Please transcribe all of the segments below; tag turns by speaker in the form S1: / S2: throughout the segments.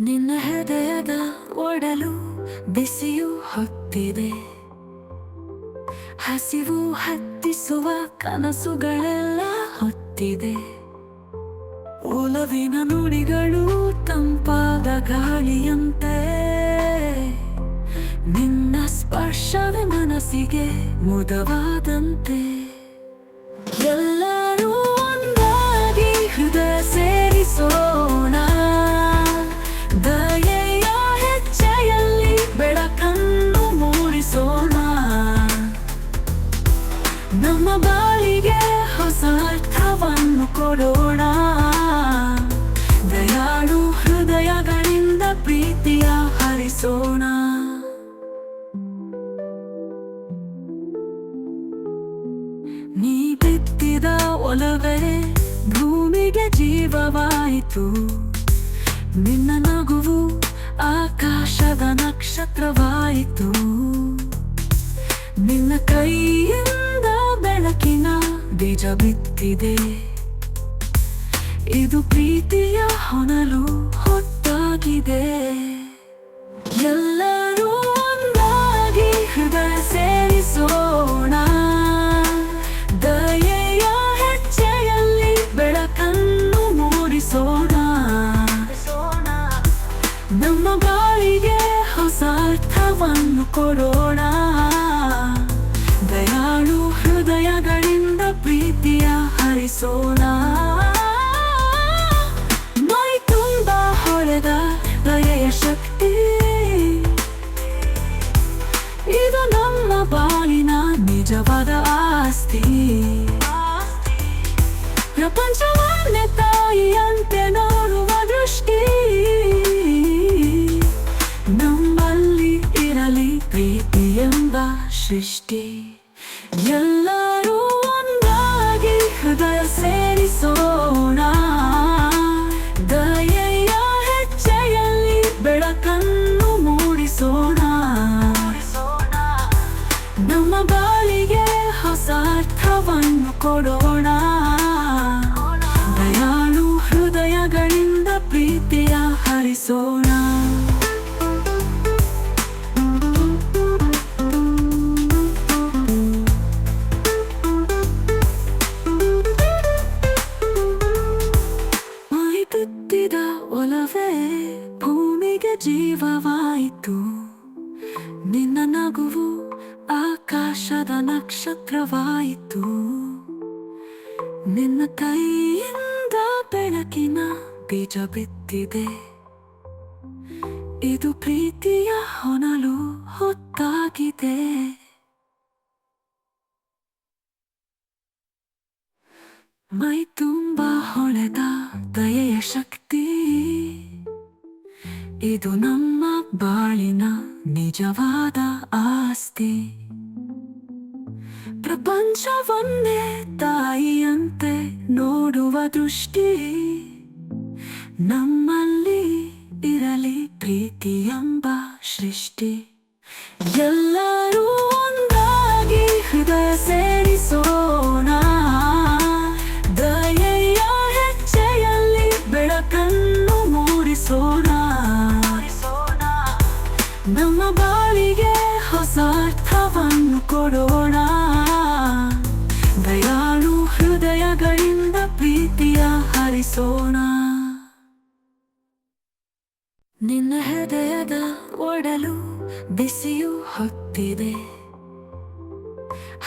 S1: ನಿನ್ನ ಹೃದಯದ ಒಡಲು ಬಿಸಿಯು ಹೊತ್ತಿದೆ. ಹಸಿವು ಹತ್ತಿಸುವ ಕನಸುಗಳೆಲ್ಲ ಹೊತ್ತಿದೆ. ಒಲವಿನ ನುಡಿಗಳು ತಂಪಾದ ಗಾಳಿಯಂತೆ. ನಿನ್ನ ಸ್ಪರ್ಶವೇ ಮನಸ್ಸಿಗೆ ಮುದವಾದಂತೆ. ಕೊಡೋಣ ದಯಾಳು ಹೃದಯಗಳಿಂದ ಪ್ರೀತಿಯ ಹರಿಸೋಣ. ನೀ ಬಿತ್ತಿದ ಒಲವೇ ಭೂಮಿಗೆ ಜೀವವಾಯಿತು. ನಿನ್ನ ನಗುವು ಆಕಾಶದ ನಕ್ಷತ್ರವಾಯಿತು. ನಿನ್ನ ಕೈಯಿಂದ ಬೆಳಕಿನ ಬೀಜ ಬಿತ್ತಿದೆ. ಇದು ಪ್ರೀತಿಯ ಹೊನಲು ಹೊತ್ತಾಗಿದೆ. ಎಲ್ಲರೂ ಒಂದಾಗಿ ಹೃದಯ ಸೇರಿಸೋಣ ದಯೆಯ ಹೆಚ್ಚೆಯಲ್ಲಿ ಬೆಳಕನ್ನು ಮೂಡಿಸೋಣ. ನಮ್ಮ ಬಾಳಿಗೆ ಹೊಸ ಅರ್ಥವನ್ನು ಕೊಡೋಣ. ದಯಾಳು ಹೃದಯಗಳಿಂದ ಪ್ರೀತಿಯ ಹರಿಸೋಣ. ಬಾಳಿನ ನಿಜವಾದ ಆಸ್ತಿ. ಪ್ರಪಂಚವನ್ನೇ ತಾಯಿಯಂತೆ ನೋಡುವ ದೃಷ್ಟಿ. ನಮ್ಮಲ್ಲಿ ಇರಲಿ ಪ್ರೀತಿ ಎಂಬ ಸೃಷ್ಟಿ. ಎಲ್ಲರೂ ಒಂದಾಗಿ ಹೃದಯ ಸೇರಿಸೋಣ ಕೊಡೋಣ. ದಯಾಳು ಹೃದಯಗಳಿಂದ ಪ್ರೀತಿಯ ಹರಿಸೋಣ. ನಿನ್ನ ಕೈಯಿಂದ ಬೆಳಕಿನ ಬೀಜ ಬಿತ್ತಿದೆ ಇದು ಪ್ರೀತಿಯ ಹೊನಲು ಹೊತ್ತಾಗಿದೆ. ಮೈ ತುಂಬ ಹೊಳೆದ ದಯೆಯ ಶಕ್ತಿ. ಇದು ನಮ್ಮ ಬಾಳಿನ ನಿಜವಾದ ಆಸ್ತಿ. ಪ್ರಪಂಚವನ್ನೇ ತಾಯಿಯಂತೆ ನೋಡುವ ದೃಷ್ಟಿ. ನಮ್ಮಲ್ಲಿ ಇರಲಿ ಪ್ರೀತಿ ಎಂಬ ಸೃಷ್ಟಿ. ಎಲ್ಲರೂ ಒಂದಾಗಿ ಹೃದಯ ಸೇರಿಸೋಣ. ದಯೆಯ ಹೆಜ್ಜೆಯಲ್ಲಿ ಬೆಳಕನ್ನು ಮೂಡಿಸೋಣ. ನಮ್ಮ ಬಾಳಿಗೆ ಹೊಸ ಅರ್ಥವನ್ನು ಕೊಡೋಣ. ಹೃದಯಗಳಿಂದ ಪ್ರೀತಿಯ ಹರಿಸೋಣ. ನಿನ್ನ ಹೃದಯದ ಒಡಲು ಬಿಸಿಯು ಹೊತ್ತಿದೆ.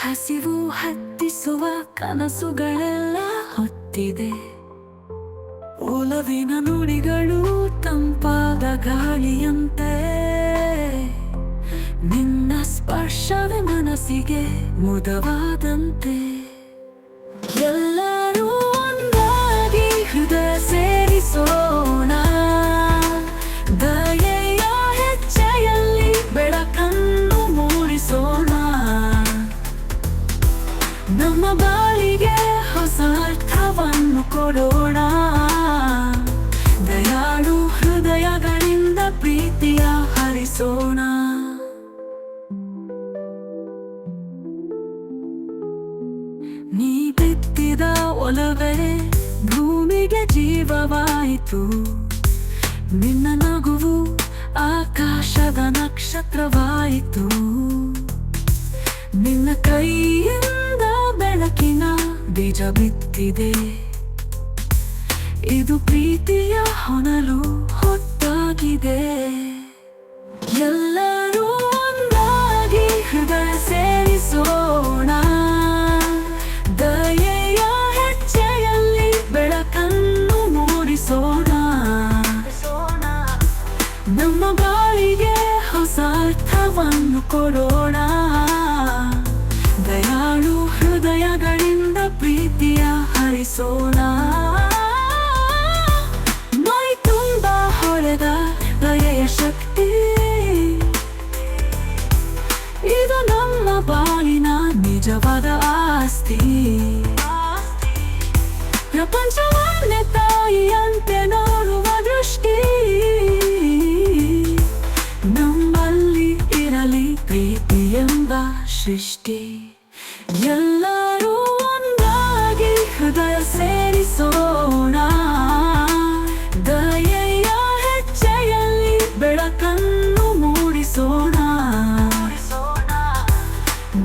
S1: ಹಸಿವು ಹತ್ತಿಸುವ ಕನಸುಗಳೆಲ್ಲ ಹೊತ್ತಿದೆ. ಒಲವಿನ ನುಡಿಗಳು ತಂಪಾದ ಗಾಳಿಯಂತೆ. ನಿನ್ನ ಸ್ಪರ್ಶವೇ ಮನಸ್ಸಿಗೆ ಮುದವಾದಂತೆ. ಹರಿಸೋಣ ನೀ ಬಿತ್ತಿದ ಒಲವೇ ಭೂಮಿಗೆ ಜೀವವಾಯಿತು. ನಿನ್ನ ನಗುವು ಆಕಾಶದ ನಕ್ಷತ್ರವಾಯಿತು. ನಿನ್ನ ಕೈಯಿಂದ ಬೆಳಕಿನ ಬೀಜ ಬಿತ್ತಿದೆ. ಇದು ಪ್ರೀತಿಯ ಹೊನಲು ಹೊತ್ತಾಗಿದೆ. ನಮ್ಮ ಬಾಳಿಗೆ ಹೊಸ ಅರ್ಥವನ್ನು ಕೊಡೋಣ. ದಯಾಳು ಹೃದಯಗಳಿಂದ ಪ್ರೀತಿಯ ಹರಿಸೋಣ. ಮೈ ತುಂಬ ಹೊಳೆದ ದಯೆಯ ಶಕ್ತಿ. ಇದು ನಮ್ಮ ಬಾಳಿನ ನಿಜವಾದ ಆಸ್ತಿ. ಪ್ರಪಂಚವನ್ನೇ ತಾಯಿಯಂತೆ ನೋಡುವ ಇರಲಿ ಪ್ರೀತಿ ಎಂಬ ಸೃಷ್ಟಿ. ಎಲ್ಲರೂ ಒಂದಾಗಿ ಹೃದಯ ಸೇರಿಸೋಣ. ದಯೆಯ ಹೆಜ್ಜೆಯಲ್ಲಿ ಬೆಳಕನ್ನು ಮೂಡಿಸೋಣ.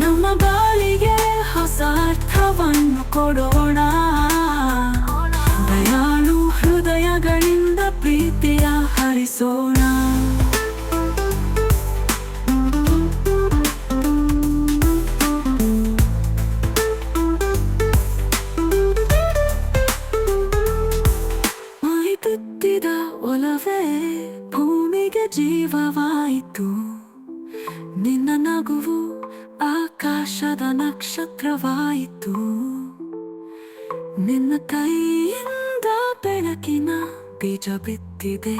S1: ನಮ್ಮ ಬಾಳಿಗೆ ಹೊಸ ಅರ್ಥವನ್ನು ಕೊಡೋಣ. ದಯಾಳು ಹೃದಯಗಳಿಂದ ಪ್ರೀತಿಯ ಹರಿಸೋಣ. ನಕ್ಷತ್ರವಾಯಿತು ನಿನ್ನ ಕೈಯಿಂದ ಬೆಳಕಿನ ಬೀಜ ಬಿತ್ತಿದೆ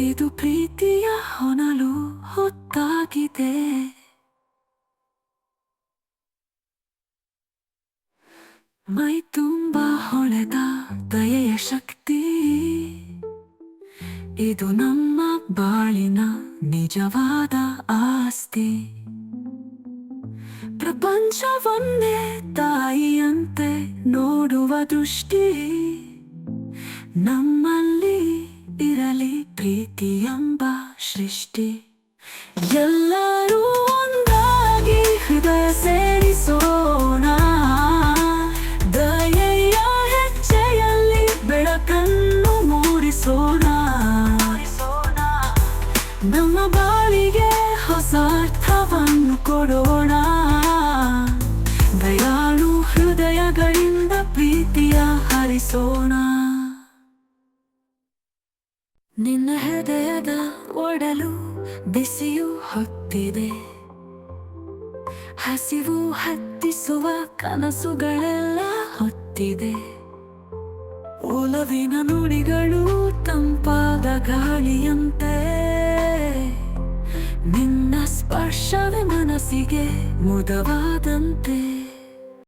S1: ಇದು ಪ್ರೀತಿಯ ಹೊನಲು ಹೊತ್ತಾಗಿದೆ. ಮೈ ತುಂಬ ಹೊಳೆದ ದಯೆಯ ಶಕ್ತಿ. ಇದು ನಮ್ಮ ಬಾಳಿನ ನಿಜವಾದ ಆಸ್ತಿ. ಪ್ರಪಂಚವನ್ನೇ ತಾಯಿಯಂತೆ ನೋಡುವ ದೃಷ್ಟಿ ನಮ್ಮಲ್ಲಿ ಇರಲಿ ಪ್ರೀತಿ ಎಂಬ ಸೃಷ್ಟಿ. ಎಲ್ಲರೂ ಒಂದಾಗಿ ಹೃದಯ ಸೇರಿಸೋಣ. ದಯೆಯ ಹೆಚ್ಚೆಯಲ್ಲಿ ಬೆಳಕನ್ನು ಮೂಡಿಸೋಣ. ನಮ್ಮ ಬಾಳಿಗೆ ಹೊಸ ಅರ್ಥವನ್ನು ಕೊಡೋಣ ಹರಿಸೋಣ ನಿನ್ನ ಹೃದಯದ ಒಡಲು ಬಿಸಿಯು ಹೊತ್ತಿದೆ. ಹಸಿವು ಹತ್ತಿಸುವ ಕನಸುಗಳೆಲ್ಲ ಹೊತ್ತಿದೆ. ಒಲವಿನ ನುಡಿಗಳು ತಂಪಾದ ಗಾಳಿಯಂತೆ. ನಿನ್ನ ಸ್ಪರ್ಶವೇ ಮನಸ್ಸಿಗೆ ಮುದವಾದಂತೆ.